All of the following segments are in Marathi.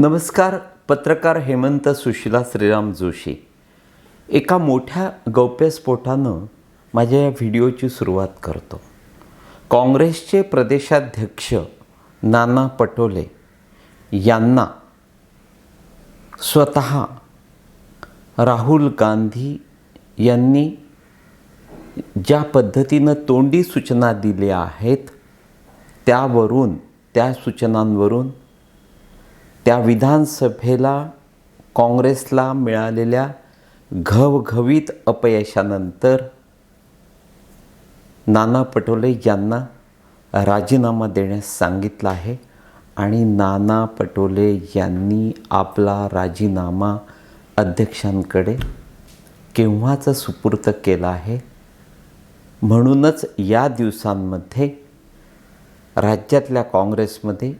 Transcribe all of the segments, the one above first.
नमस्कार पत्रकार हेमंत सुशिला श्रीराम जोशी. एका मोठ्या गौप्यस्फोटानं माझ्या या व्हिडिओची सुरुवात करतो. काँग्रेसचे प्रदेशाध्यक्ष नाना पटोले यांना स्वतः राहुल गांधी यांनी ज्या पद्धतीनं तोंडी सूचना दिल्या आहेत त्यावरून त्या सूचनांवरून त्या विधानसभेला काँग्रेसला मिळालेल्या घवघवीत अपयशानंतर नाना पटोले यांना राजीनामा देण्यास सांगितलं आहे आणि नाना पटोले यांनी आपला राजीनामा अध्यक्षांकडे केव्हाच सुपूर्त केला आहे? म्हणूनच या दिवसांमध्ये राज्यातल्या काँग्रेसमध्ये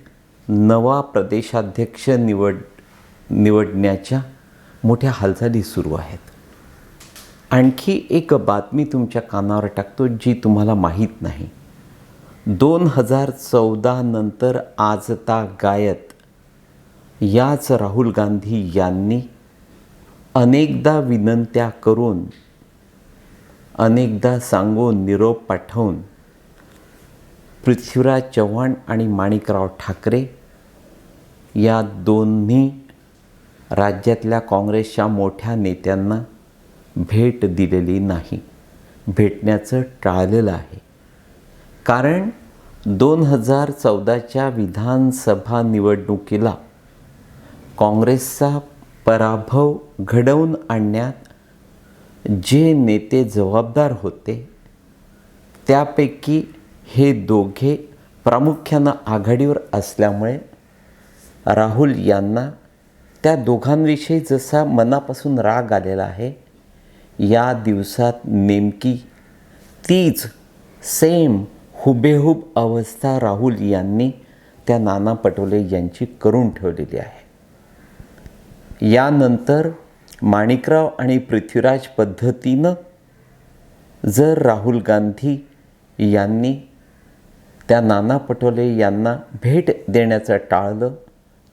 नवा प्रदेशाध्यक्ष निवड निवडण्याच्या मोठ्या हालचाली सुरू आहेत. आणखी एक बातमी तुमच्या कानावर टाकतो जी तुम्हाला माहीत नाही. दोन हजार चौदा नंतर आजता गायत याच राहुल गांधी यांनी अनेकदा विनंत्या करून अनेकदा सांगून निरोप पाठवून पृथ्वीराज चव्हाण आणि माणिकराव ठाकरे या दोन्ही राज्यातल्या काँग्रेसच्या मोठ्या नेत्यांना भेट दिलेली नाही. भेटण्याचं टाळलेलं आहे. कारण दोन हजार चौदाच्या विधानसभा निवडणुकीला काँग्रेसचा पराभव घडवून आणण्यात जे नेते जबाबदार होते त्यापैकी हे दोघे प्रामुख्यानं आघाडीवर असल्यामुळे राहुल यांना त्या दोघांविषयी जसा मनापासून राग आलेला आहे या दिवसात नेमकी तीच सेम हुबेहूब अवस्था राहुल यांनी त्या नाना पटोले यांची करून ठेवलेली आहे. यानंतर माणिकराव आणि पृथ्वीराज पद्धतीनं जर राहुल गांधी यांनी त्या नाना पटोले यांना भेट देण्याचं टाळलं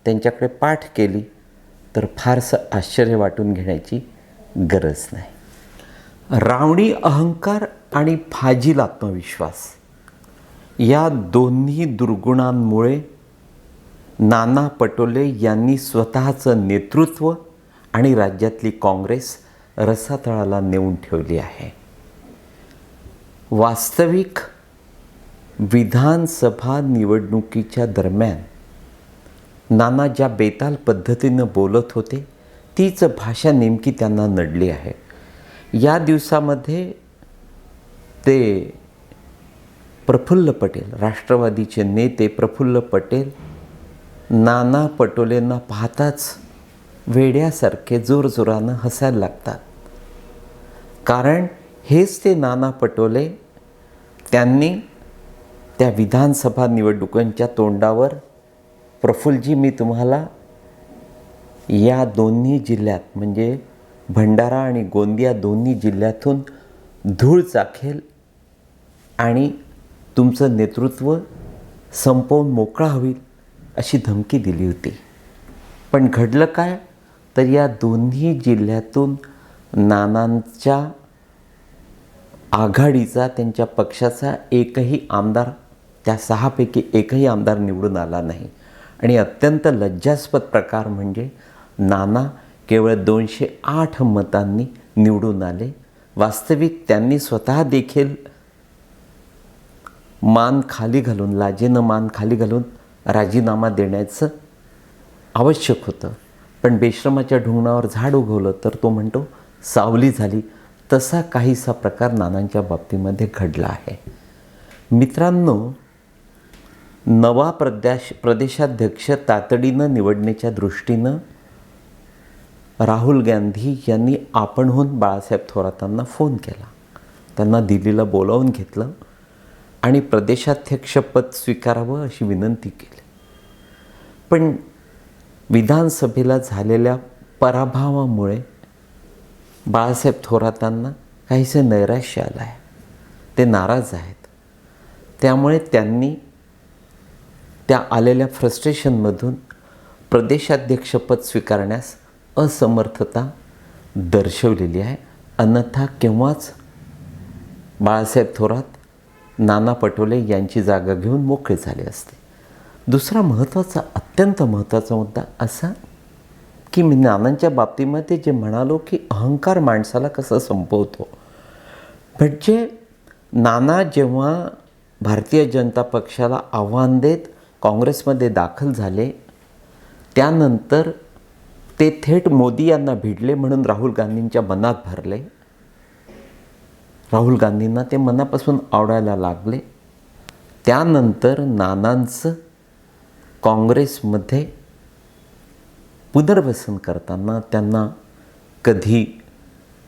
त्यांच्याकडे पाठ केली तर फारसं आश्चर्य वाटून घेण्याची गरज नाही. रावणी अहंकार आणि फाजील आत्मविश्वास या दोन्ही दुर्गुणांमुळे नाना पटोले यांनी स्वतःचं नेतृत्व आणि राज्यातली काँग्रेस रसातळाला नेऊन ठेवली आहे. वास्तविक विधानसभा निवडणुकीच्या दरम्यान नाना ज्या बेताल पद्धतीनं बोलत होते तीच भाषा नेमकी त्यांना नडली आहे. या दिवसामध्ये ते प्रफुल्ल पटेल राष्ट्रवादीचे नेते प्रफुल्ल पटेल नाना पटोलेंना पाहताच वेड्यासारखे जोरजोरानं हसायला लागतात. कारण हेच ते नाना पटोले त्यांनी त्या विधानसभा निवडणुकांच्या तोंडावर प्रफुल्लजी मी तुम्हाला या दोन्ही जिल्ह्यात म्हणजे भंडारा आणि गोंदिया दोन्ही जिल्ह्यातून धूळ चाखेल आणि तुमचं नेतृत्व संपवून मोकळा होईल अशी धमकी दिली होती. पण घडलं काय? तर या दोन्ही जिल्ह्यातून नानांच्या आघाडीचा त्यांच्या पक्षाचा एकही आमदार त्या सहापैकी एकही आमदार निवडून आला नाही. आणि अत्यंत लज्जास्पद प्रकार म्हणजे नाना केवळ दोनशे आठ मतांनी निवडून आले. वास्तविक त्यांनी स्वतः देखील मान खाली घालून लाजेनं मान खाली घालून राजीनामा देण्याचं आवश्यक होतं. पण बेश्रमाच्या ढुंगणावर झाड उगवलं तर तो म्हणतो सावली झाली. तसा काहीसा प्रकार नानांच्या बाबतीमध्ये घडला आहे. मित्रांनो नवा प्रदेश प्रदेशाध्यक्ष तातडीनं निवडण्याच्या दृष्टीनं राहुल गांधी यांनी आपणहून बाळासाहेब थोरातांना फोन केला. त्यांना दिल्लीला बोलावून घेतलं आणि प्रदेशाध्यक्षपद स्वीकारावं अशी विनंती केली. पण विधानसभेला झालेल्या पराभवामुळे बाळासाहेब थोरातांना काहीसे नैराश्य आलं आहे ते नाराज आहेत. त्यामुळे त्यांनी त्या आलेल्या फ्रस्ट्रेशनमधून प्रदेशाध्यक्षपद स्वीकारण्यास असमर्थता दर्शवलेली आहे. अन्यथा केव्हाच? बाळासाहेब थोरात नाना पटोले यांची जागा घेऊन मोकळे झाले असते. दुसरा महत्त्वाचा अत्यंत महत्त्वाचा मुद्दा असा की मी नानांच्या बाबतीमध्ये जे म्हणालो की अहंकार माणसाला कसं संपवतो. म्हणजे नाना जेव्हा भारतीय जनता पक्षाला आव्हान देत काँग्रेसमध्ये दाखल झाले त्यानंतर ते थेट मोदी यांना भिडले म्हणून राहुल गांधींच्या मनात भरले. राहुल गांधींना ते मनापासून आवडायला लागले. त्यानंतर नानांचं काँग्रेसमध्ये पुनर्वसन करताना त्यांना कधी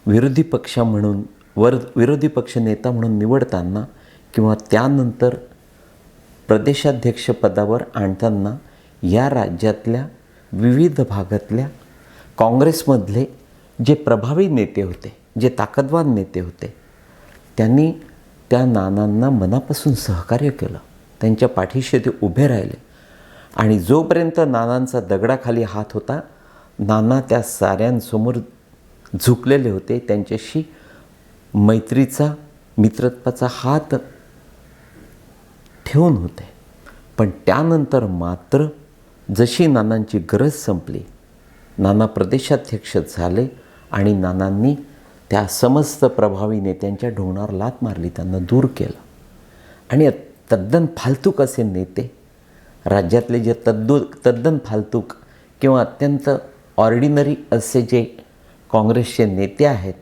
विरोधी पक्ष म्हणून वर विरोधी पक्ष नेता म्हणून निवडताना किंवा त्यानंतर प्रदेशाध्यक्षपदावर आणताना या राज्यातल्या विविध भागातल्या काँग्रेसमधले जे प्रभावी नेते होते जे ताकदवान नेते होते त्यांनी त्या नानांना मनापासून सहकार्य केलं. त्यांच्या पाठीशी ते उभे राहिले. आणि जोपर्यंत नानांचा दगडाखाली हात होता नाना त्या साऱ्यांसमोर झुकलेले होते. त्यांच्याशी मैत्रीचा मित्रत्वाचा हात ठेवून होते. पण त्यानंतर मात्र जशी नानांची गरज संपली नाना प्रदेशाध्यक्ष झाले आणि नानांनी त्या समस्त प्रभावी नेत्यांच्या ढोणार लात मारली त्यांना दूर केलं. आणि तद्दन फालतूक असे नेते राज्यातले जे तद्दू तद्दन फालतूक किंवा अत्यंत ऑर्डिनरी असे जे काँग्रेसचे नेते आहेत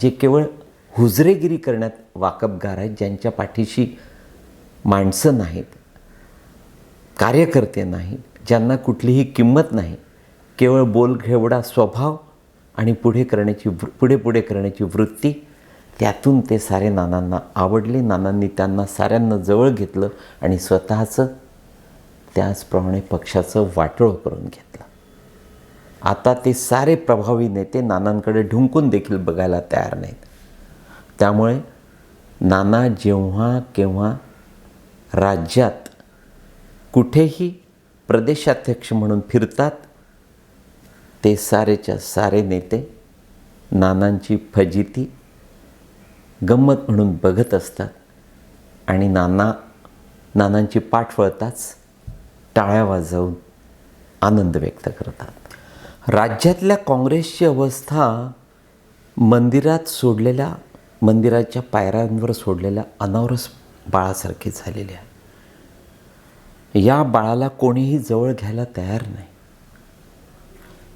जे केवळ हुजरेगिरी करण्यात वाकबगार आहेत ज्यांच्या पाठीशी माणसं नाहीत कार्यकर्ते नाहीत ज्यांना कुठलीही किंमत नाही केवळ बोलघेवडा स्वभाव आणि पुढे करण्याची वृ पुढे पुढे करण्याची वृत्ती त्यातून ते सारे नानांना आवडले. नानांनी त्यांना साऱ्यांना जवळ घेतलं आणि स्वतःचं त्याचप्रमाणे पक्षाचं वाटोळ करून घेतलं. आता ते सारे प्रभावी नेते नानांकडे ढुंकून देखील बघायला तयार नाहीत. त्यामुळे नाना जेव्हा केव्हा राज्यात कुठेही प्रदेशाध्यक्ष म्हणून फिरतात ते सारेच्या सारे नेते नानांची फजिती गंमत म्हणून बघत असतात आणि नाना नानांची पाठ वळताच टाळ्या वाजवून आनंद व्यक्त करतात. राज्यातल्या काँग्रेसची अवस्था मंदिरात सोडलेल्या मंदिराच्या पायऱ्यांवर सोडलेल्या अनावरस बाळासारखी झालेली आहे. या बाळाला कोणीही जवळ घ्यायला तयार नाही.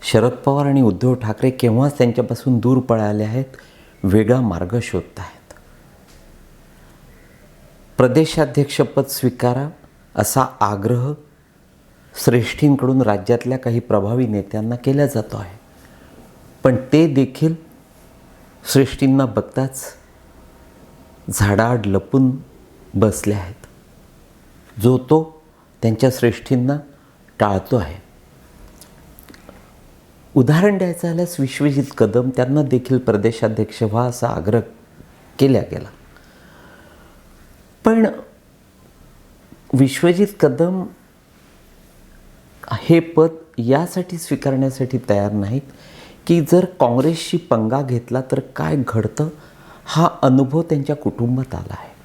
शरद पवार आणि उद्धव ठाकरे केव्हाच त्यांच्यापासून दूर पळाले आहेत वेगळा मार्ग शोधत आहेत प्रदेशाध्यक्षपद स्वीकारा असा आग्रह श्रेष्ठींकडून राज्यातल्या काही प्रभावी नेत्यांना केला जातो आहे. पण ते देखील श्रेष्ठींना बघताच झाडाआड लपून बसल्या आहेत. जो तो त्यांच्या श्रेष्ठींना टाळतो आहे. उदाहरण द्यायचं झाल्यास विश्वजित कदम त्यांना देखील प्रदेशाध्यक्ष व्हा असा आग्रह केला गेला. पण विश्वजित कदम हे पद यासाठी स्वीकारण्यासाठी तयार नाहीत की जर काँग्रेसशी पंगा घेतला तर काय घडतं? हा अनुभव त्यांच्या कुटुंबात आला आहे.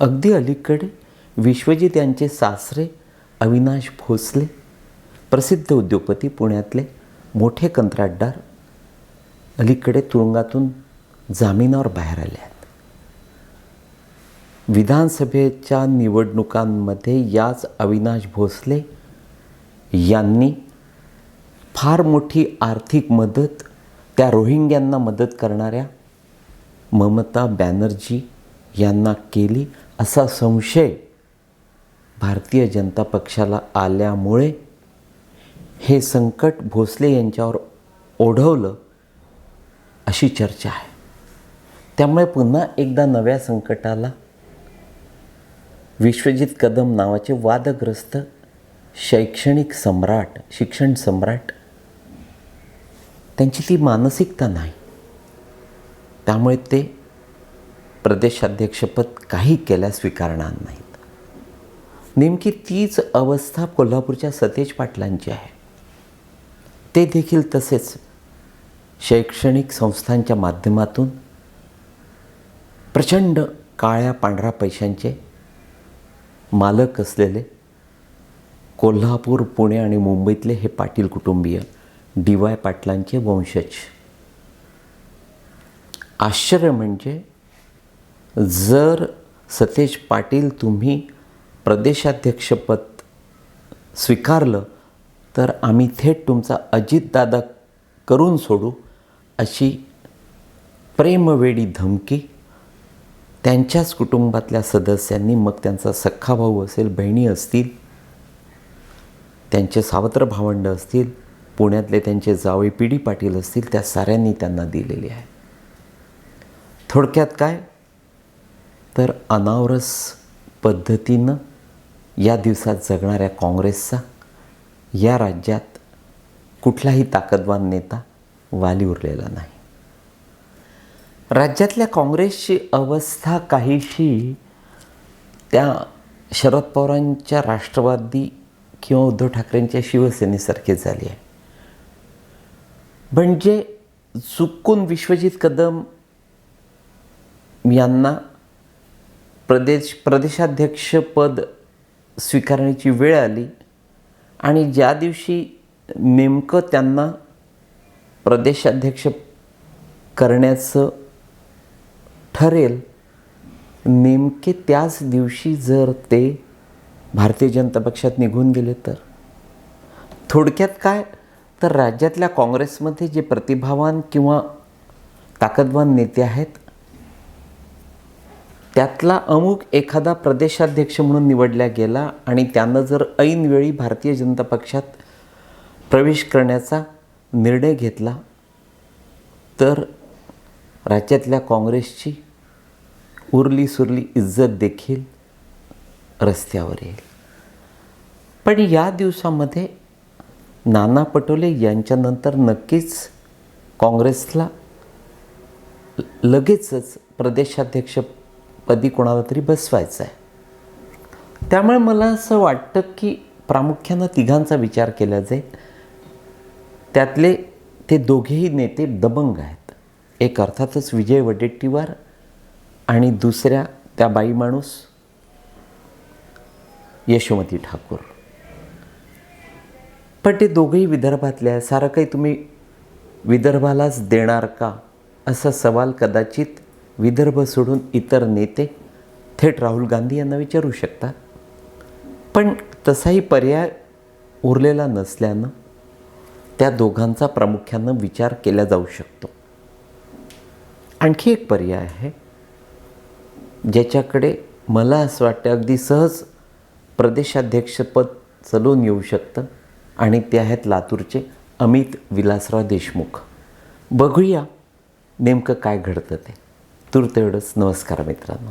अगदी अलीकडे विश्वजीत यांचे सासरे अविनाश भोसले प्रसिद्ध उद्योगपती पुण्यातले मोठे कंत्राटदार अलीकडे तुरुंगातून जामिनावर बाहेर आले आहेत. विधानसभेच्या निवडणुकांमध्ये याच अविनाश भोसले यांनी फार मोठी आर्थिक मदत त्या रोहिंग्यांना मदत करणाऱ्या ममता बॅनर्जी यांना केली. असा संशय भारतीय जनता पक्षाला आल्यामुळे हे संकट भोसले यांच्यावर ओढवलं अशी चर्चा आहे. त्यामुळे पुन्हा एकदा नव्या संकटाला विश्वजित कदम नावाचे वादग्रस्त शैक्षणिक सम्राट शिक्षण सम्राट त्यांची ती मानसिकता नाही. त्यामुळे ते प्रदेशाध्यक्षपद काही केल्या स्वीकारणार नाहीत. नेमकी तीच अवस्था कोल्हापूरच्या सतेज पाटलांची आहे. ते देखील तसेच शैक्षणिक संस्थांच्या माध्यमातून प्रचंड काळ्या पांढऱ्या पैशांचे मालक असलेले कोल्हापूर पुणे आणि मुंबईतले हे पाटील कुटुंबीय डी वाय पाटलांचे वंशज. आश्चर्य म्हणजे जर सतेज पाटील तुम्ही प्रदेशाध्यक्षपद स्वीकारलं तर आम्ही थेट तुमचा अजितदादा करून सोडू अशी प्रेमवेडी धमकी त्यांच्याच कुटुंबातल्या सदस्यांनी मग त्यांचा सख्खा भाऊ असेल बहिणी असतील त्यांचे सावत्र भावंड असतील पुण्यातले त्यांचे जावई पी डी पाटील असतील त्या साऱ्यांनी त्यांना दिलेली आहे. थोडक्यात काय? तर अनावरस पद्धतीनं या दिवसात जगणाऱ्या काँग्रेसचा या राज्यात कुठलाही ताकदवान नेता वाली उरलेला नाही. राज्यातल्या काँग्रेसची अवस्था काहीशी त्या शरद पवारांच्या राष्ट्रवादी किंवा उद्धव ठाकरेंच्या शिवसेनेसारखी झाली आहे. म्हणजे चुकून विश्वजित कदम यांना प्रदेश प्रदेशाध्यक्षपद स्वीकारण्याची वेळ आली आणि ज्या दिवशी नेमकं त्यांना प्रदेशाध्यक्ष करण्याचं ठरेल नेमके त्याच दिवशी जर ते भारतीय जनता पक्षात निघून गेले तर? थोडक्यात काय? तर राज्यातल्या काँग्रेसमध्ये जे प्रतिभावान किंवा ताकदवान नेते आहेत त्यातला अमुक एखादा प्रदेशाध्यक्ष म्हणून निवडला गेला आणि त्यानं जर ऐनवेळी भारतीय जनता पक्षात प्रवेश करण्याचा निर्णय घेतला तर राज्यातल्या काँग्रेसची उरली सुरली इज्जत देखील रस्त्यावर येईल. पण या दिवसामध्ये नाना पटोले यांच्यानंतर नक्कीच काँग्रेसला लगेचच प्रदेशाध्यक्ष पदी कोणाला तरी बसवायचं आहे त्यामुळे मला असं वाटतं की प्रामुख्यानं तिघांचा विचार केला जाईल. त्यातले ते दोघेही नेते दबंग आहेत. एक अर्थातच विजय वडेट्टीवार आणि दुसऱ्या त्या बाई माणूस यशोमती ठाकूर. पण ते दोघेही विदर्भातले आहे सारं काही तुम्ही विदर्भालाच देणार का? असा सवाल कदाचित विदर्भ सोडून इतर नेते थेट राहुल गांधी यांना विचारू शकतात. पण तसाही पर्याय उरलेला नसल्यानं त्या दोघांचा प्रामुख्यानं विचार केला जाऊ शकतो. आणखी एक पर्याय आहे ज्याच्याकडे मला असं वाटतं अगदी सहज प्रदेशाध्यक्षपद चलून येऊ शकतं आणि ते आहेत लातूरचे अमित विलासराव देशमुख. बघूया नेमकं काय घडतं ते. तूर्त एवढंच नमस्कार मित्रांनो